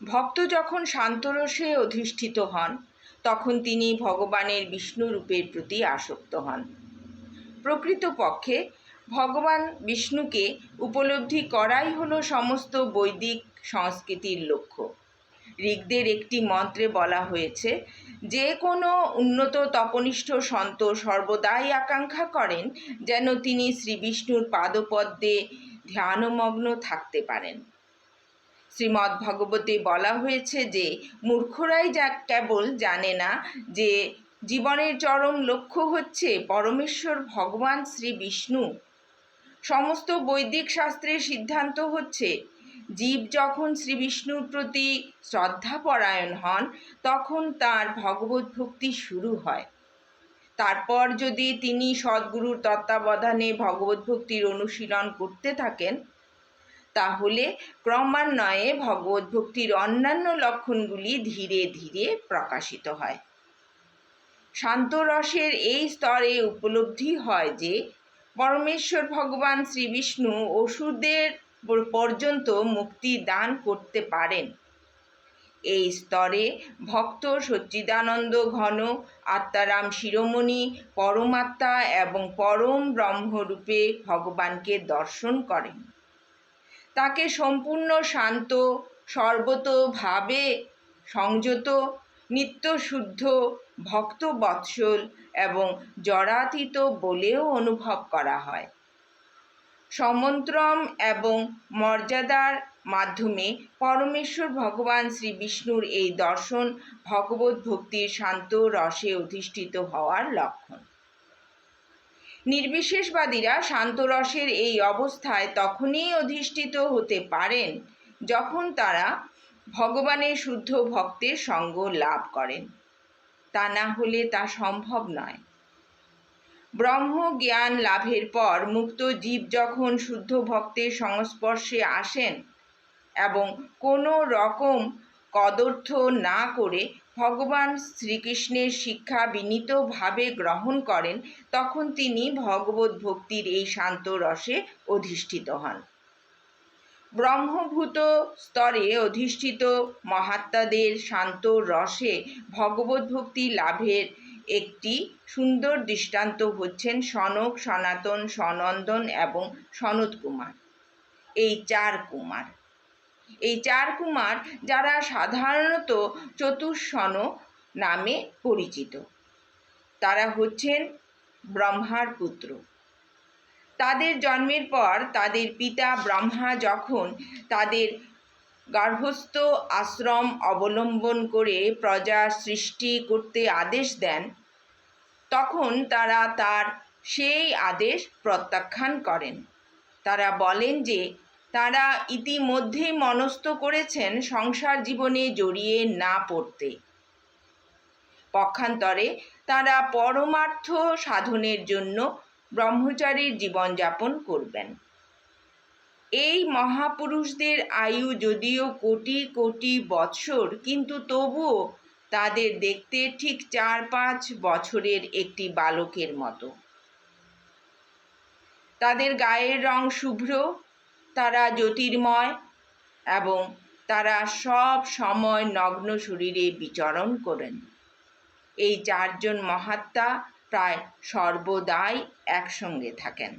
ভক্ত যখন শান্তরসে অধিষ্ঠিত হন, তখন তিনি ভগবানের বিষ্ণু রূপের প্রতি আসক্ত হন। প্রকৃতপক্ষে, ভগবান বিষ্ণুকে উপলব্ধি করাই হলো সমস্ত বৈদিক সংস্কৃতির লক্ষ্য। ঋগ্দের একটি মন্ত্রে বলা হয়েছে, যে কোনো উন্নত তপনিষ্ঠ সন্ত সর্বদাই আকাঙ্ক্ষা করেন যেন তিনি শ্রী বিষ্ণুর পাদপদ্মে ধ্যানমগ্ন থাকতে পারেন। শ্রীমদ্ ভগবতে বলা হয়েছে যে, মূর্খরাই যা কেবল জানে না যে, জীবনের চরম লক্ষ্য হচ্ছে পরমেশ্বর ভগবান শ্রী বিষ্ণু। সমস্ত বৈদিক শাস্ত্রের সিদ্ধান্ত হচ্ছে, জীব যখন শ্রী বিষ্ণুর প্রতি শ্রদ্ধাপরায়ণ হন, তখন তার ভগবত ভক্তি শুরু হয়। তারপর যদি তিনি সদ্গুরুর তত্ত্বাবধানে ভগবত ভক্তির অনুশীলন করতে থাকেন তাহলে ক্রমান্বয়ে ভগবত ভক্তির অন্যান্য লক্ষণগুলি ধীরে ধীরে প্রকাশিত হয়। শান্তরসের এই স্তরে উপলব্ধি হয় যে, পরমেশ্বর ভগবান শ্রী বিষ্ণু অসুরদের পর্যন্ত মুক্তি দান করতে পারেন। এই স্তরে ভক্ত সচ্চিদানন্দ ঘন, আত্মারাম শিরোমণি, পরমাত্মা এবং পরম ব্রহ্মরূপে ভগবানকে দর্শন করেন। তাকে সম্পূর্ণ শান্ত, সর্বতোভাবে সংযত, নিত্যশুদ্ধ ভক্ত বৎসল এবং জরাতীত বলেও অনুভব করা হয়। সমন্ত্রম এবং মর্যাদার মাধ্যমে পরমেশ্বর ভগবান শ্রী বিষ্ণুর এই দর্শন ভগবত ভক্তির শান্ত রসে অধিষ্ঠিত হওয়ার লক্ষণ। নির্বিশেষবাদীরা শান্তরসের এই অবস্থায় তখনই অধিষ্ঠিত হতে পারেন যখন তারা ভগবানের শুদ্ধ ভক্তের সঙ্গ লাভ করেন। তা না হলে তা সম্ভব নয়। ব্রহ্ম জ্ঞান লাভের পর মুক্ত জীব যখন শুদ্ধ ভক্তের সংস্পর্শে আসেন এবং কোনো রকম কদর্থ না করে ভগবান শ্রীকৃষ্ণের শিক্ষা বিনীতভাবে গ্রহণ করেন, তখন তিনি ভগবত ভক্তির এই শান্ত রসে অধিষ্ঠিত হন। ব্রহ্মভূত স্তরে অধিষ্ঠিত মহাত্মাদের শান্ত রসে ভগবত ভক্তি লাভের একটি সুন্দর দৃষ্টান্ত হচ্ছেন সনক, সনাতন, সনন্দন এবং সনত কুমার এই চার কুমার। এই চার কুমার যারা সাধারণত চতুর্সন নামে পরিচিত। তারা হচ্ছেন ব্রহ্মার পুত্র। তাদের জন্মের পর তাদের পিতা ব্রহ্মা যখন তাদের গার্হস্থ আশ্রম অবলম্বন করে প্রজা সৃষ্টি করতে আদেশ দেন, তখন তারা তার সেই আদেশ প্রত্যাখ্যান করেন। তারা বলেন যে তারা ইতিমধ্যেই মনস্থ করেছেন সংসার জীবনে জড়িয়ে না পড়তে। পক্ষান্তরে তারা পরমার্থ সাধনের জন্য ব্রহ্মচারীর জীবনযাপন করবেন। এই মহাপুরুষদের আয়ু যদিও কোটি কোটি বৎসর, কিন্তু তবুও তাদের দেখতে ঠিক চার পাঁচ বছরের একটি বালকের মতো। তাদের গায়ের রং শুভ্র তারা জ্যোতির্ময় এবং তারা সব সময় নগ্ন শরীরে বিচরণ করেন। এই চারজন মহাত্মা প্রায় সর্বদাই একসঙ্গে থাকেন।